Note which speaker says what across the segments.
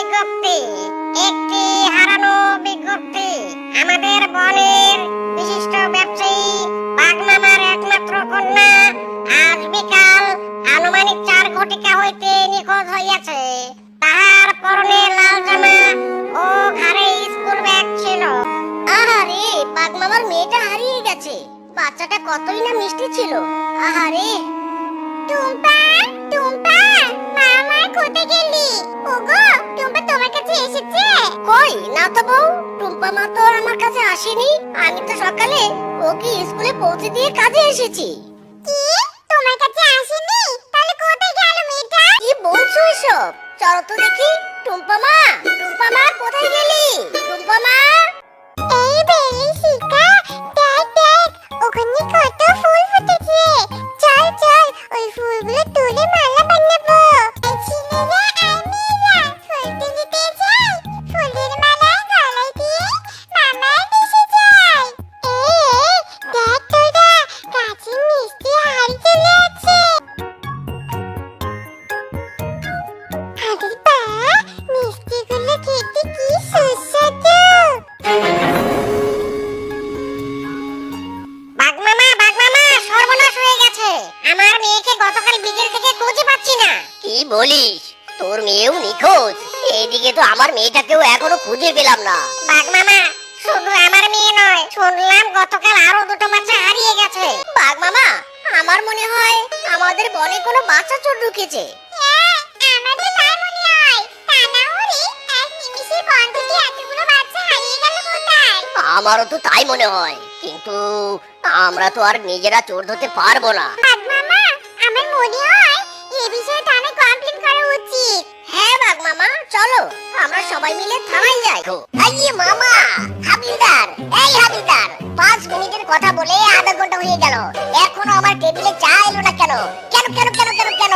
Speaker 1: বিজ্ঞপ্তি। একটি হারানো বিজ্ঞপ্তি। আমাদের বনের বিশিষ্ট ব্যবসায়ী বাগমামার একমাত্র কন্যা আজ বিকাল আনুমানিক চার ঘটিকা হইতে নিখোঁজ হইয়াছে। তাহার পরনে লাল জামা ও ঘাড়ে স্কুল ব্যাগ ছিল। আহারে, বাগমামার মেয়েটা হারিয়ে গেছে। বাচ্চাটা কতই না মিষ্টি ছিল। আহারে। টুম্পা টুম্পা, মামা কোথায় গেলি? মা তো আমার কাছে আসেনি। আমি তো সকালে ওকে স্কুলে পৌঁছে দিয়ে কাজে এসেছি। কি? তোমার কাছে আসেনি? তাহলে কোথায় গেল মেয়েটা? কি বলছো এসব? চলো তো দেখি টুম্পা মা টুম্পা
Speaker 2: এইদিকে তো আমার মেয়েটাকেও এখনও খুঁজে পেলাম না।
Speaker 1: শুধু আমার মেয়ে নয় শুনলাম গতকাল আরও দুটো বাচ্চা হারিয়ে গেছে।
Speaker 2: বাঘ মামা আমার মনে হয় আমাদের বনে কোনো বাচ্চা চোর ঢুকেছে।
Speaker 1: হ্যাঁ, আমারও তা
Speaker 2: তাই মনে হয় কিন্তু আমরা তো আর নিজেরা চোর ধরতে পারব না।
Speaker 1: আমার মনে হয় এই বিষয়ে
Speaker 2: মামা, চলো। আমরা সবাই মিলে থানায় যাই। এই মামা, হাবিলদার, এই হাবিলদার, পাঁচ মিনিটের কথা বলে আধা ঘণ্টা হয়ে গেল। এখনও আমার টেবিলে চা এলো না কেন? কেন কেন কেন কেন কেন?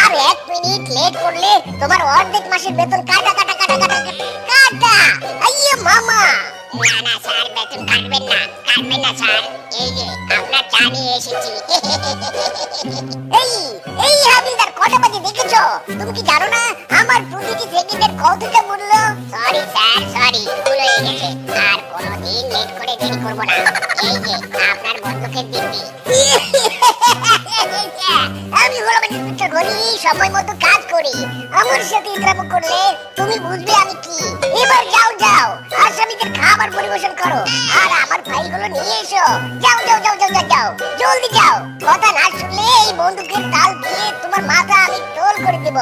Speaker 2: আর এক মিনিট লেট করলে তোমার অর্ধেক মাসের বেতন কাটা কাটা কাটা কাটা মামা
Speaker 1: না না স্যার বেতন কাটবেন না কাটবেন না স্যার এই যে আপনার চা নিয়ে এসেছি
Speaker 2: এই এই হাবিলদার কটা বাজে দেখেছ তুমি কি জানো না আমার প্রতিটি সেকেন্ডের কতটা মূল্য
Speaker 1: সরি স্যার সরি ভুল হয়ে গেছে আর কোনোদিন লেট করে দেরি করব না এই যে আপনার বন্দুকের দিব্যি
Speaker 2: আমি হলাম ইন্সপেক্টর সময় মতো কাজ করি। আমার সাথে ইন্দ্রামো করলে তুমি বুঝবে আমি কি। এবার যাও যাও। আসামিদের খাবার পরিবেশন করো। আর আমার ফাইলগুলো নিয়ে এসো। যাও যাও যাও যাও যাও যাও। জলদি যাও। কথা না শুনলে এই বন্দুকের তাল দিয়ে তোমার মাথা আমি টোল করে দেব।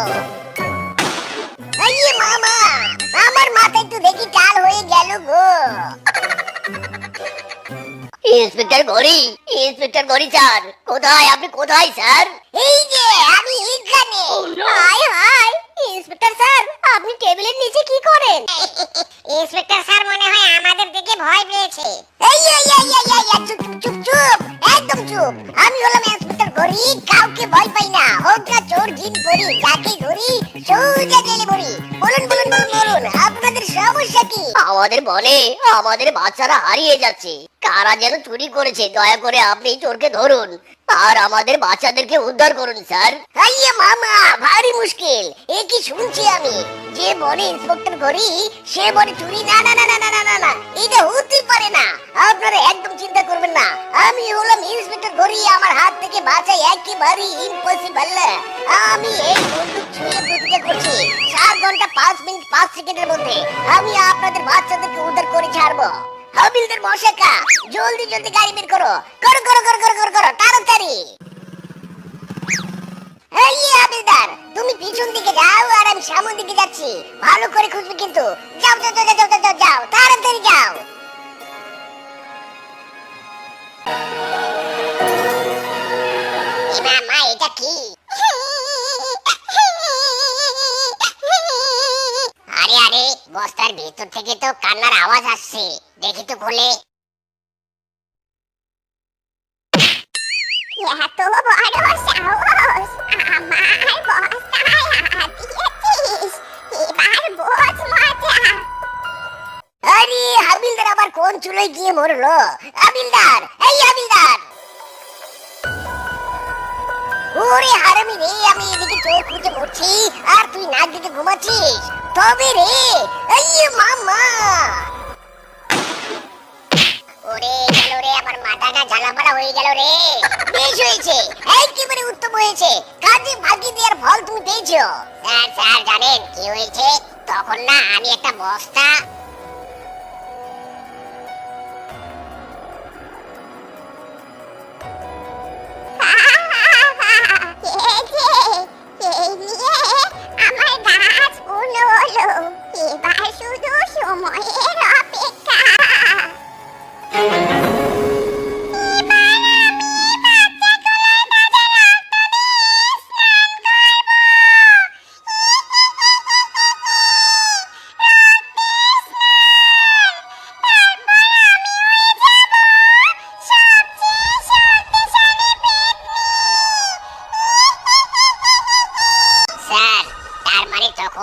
Speaker 2: আইয়ে মামা, আমার মাথায় তো দেখি টাল হয়ে গেল গো। Inspector Gori inspector Gori sir কোথায়? আপনি কোথায় স্যার? এই যে আমি এখানে হাই হাই ইন্সপেক্টর স্যার আপনি টেবিলের নিচে কি করেন?
Speaker 1: ইন্সপেক্টর স্যার মনে হয় আমাদের দিকে ভয় পেয়েছে।
Speaker 2: এই এই এই এই এই চুপ চুপ চুপ চুপ একদম চুপ। আমি হলাম ইন্সপেক্টর গরি কাউকে ভয় পাই না। হোক না চোর জিন পরি যাকে ধরি সোজা জেলে ভরি বলুন বলুন বলুন বলুন আপনাদের সমস্যা কি? আমাদের বনে আমাদের বাচ্চারা হারিয়ে যাচ্ছে। কারা যেন চুরি করেছে দয়া করে আপনি চোরকে ধরুন। আর আমাদের বাচ্চাদেরকে উদ্ধার করুন, স্যার। হাইয়া মামা, ভারী মুশকিল। এ কি শুনছি আমি? যে বলে ইন্সপেক্টর করি, সে বলে চুরি, না না না না না না না এটা হতে পারে না। আপনারা একদম চিন্তা করবেন না। আমি হলাম ইন্সপেক্টর করি আমার হাত থেকে বাঁচা একেবারে ইম্পসিবল আমি এই বন্দুক ছুঁয়ে প্রতিজ্ঞা করছি সাত ঘণ্টা পাঁচ মিনিট, পাঁচ সেকেন্ডের মধ্যে। আমি আপনাদের বাচ্চাদেরকে উদ্ধার করে ছাড়বো। হাবিলদের মশাকা জলদি জলদি গাড়ি বের করো। করো করো করো করো করো করো, তাড়াতাড়ি। এই হাবিলদার, তুমি পিছন দিকে যাও আর আমি সামনের দিকে যাচ্ছি। ভালো করে খুঁজবে কিন্তু। যাও যাও যাও যাও যাও, তাড়াতাড়ি যাও।
Speaker 1: আরে, বস্তার ভিতর থেকে তো কান্নার আওয়াজ আসছে। দেখি তো খুলে
Speaker 2: আবার কোন চুলোয় গিয়ে মরলো? হাবিলদার, এই হাবিলদার। ওরে হারামি রে আমি এদিকে চোখ খুঁজে মরছি আর তুই নাক দিকে ঘুমাচ্ছিস? আমার মাথাটা হয়ে গেল রে হয়েছে একেবারে উত্তম হয়েছে কাজে ফাঁকি দেওয়ার ফল তুমি পেয়েছ স্যার কি হয়েছে তখন না আমি একটা বস্তা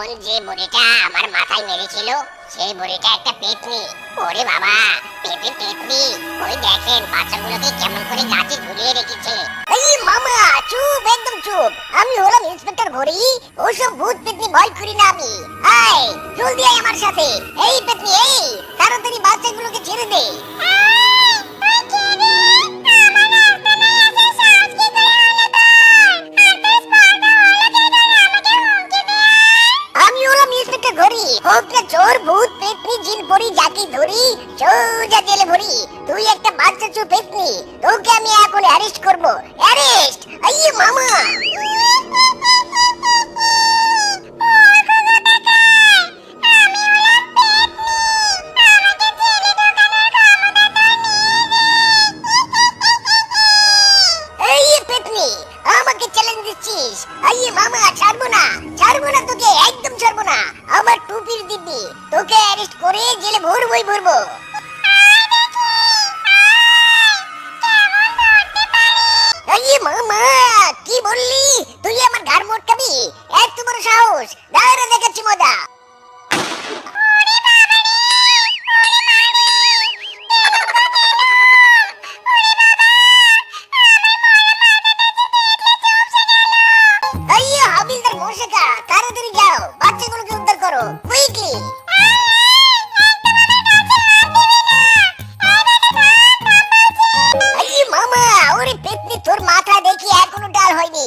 Speaker 2: তখন যে বুড়িটা আমার মাথায় মেরেছিল সেই বুড়িটা একটা পেতনি। ওরে বাবা পেটে পেতনি। ওই দেখেন বাচ্চাগুলোকে কেমন করে গাছে ঝুলিয়ে রেখেছে। এই মামা চুপ একদম চুপ। আমি হলাম ইন্সপেক্টর ঘড়ি ওসব ভূত পেতনি ভয় করি না আমি। আয় জলদি আয় আমার সাথে। এই পেতনি এই তাড়াতাড়ি বাচ্চাগুলোকে ছেড়ে দে। পেতনি তোকে আমি এখন অ্যারেস্ট করব। অ্যারেস্ট আইয়ে মামা! ছাড়বো না। ছাড়বো না একদম ছাড়বো না। আমার টুপির দিব্যি। তোকে অ্যারেস্ট করে জেলে ভরবই ভরবো। তুই মোট কবি এত বড় সাহস। দাঁড়া দেখেছি মজা।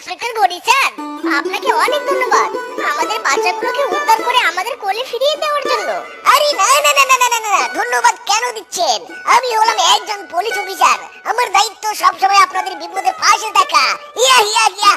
Speaker 2: ইন্সপেক্টর গড়ি স্যার। আপনাকে অনেক ধন্যবাদ। আমাদের বাচ্চাগুলোকে উদ্ধার করে আমাদের কোলে ফিরিয়ে দেওয়ার জন্য। আরে, না না না না না না ধন্যবাদ কেন দিচ্ছেন? আমি হলাম একজন পুলিশ অফিসার আমার দায়িত্ব সবসময় আপনাদের বিপদে পাশে থাকা। ইয়া ইয়া ইয়া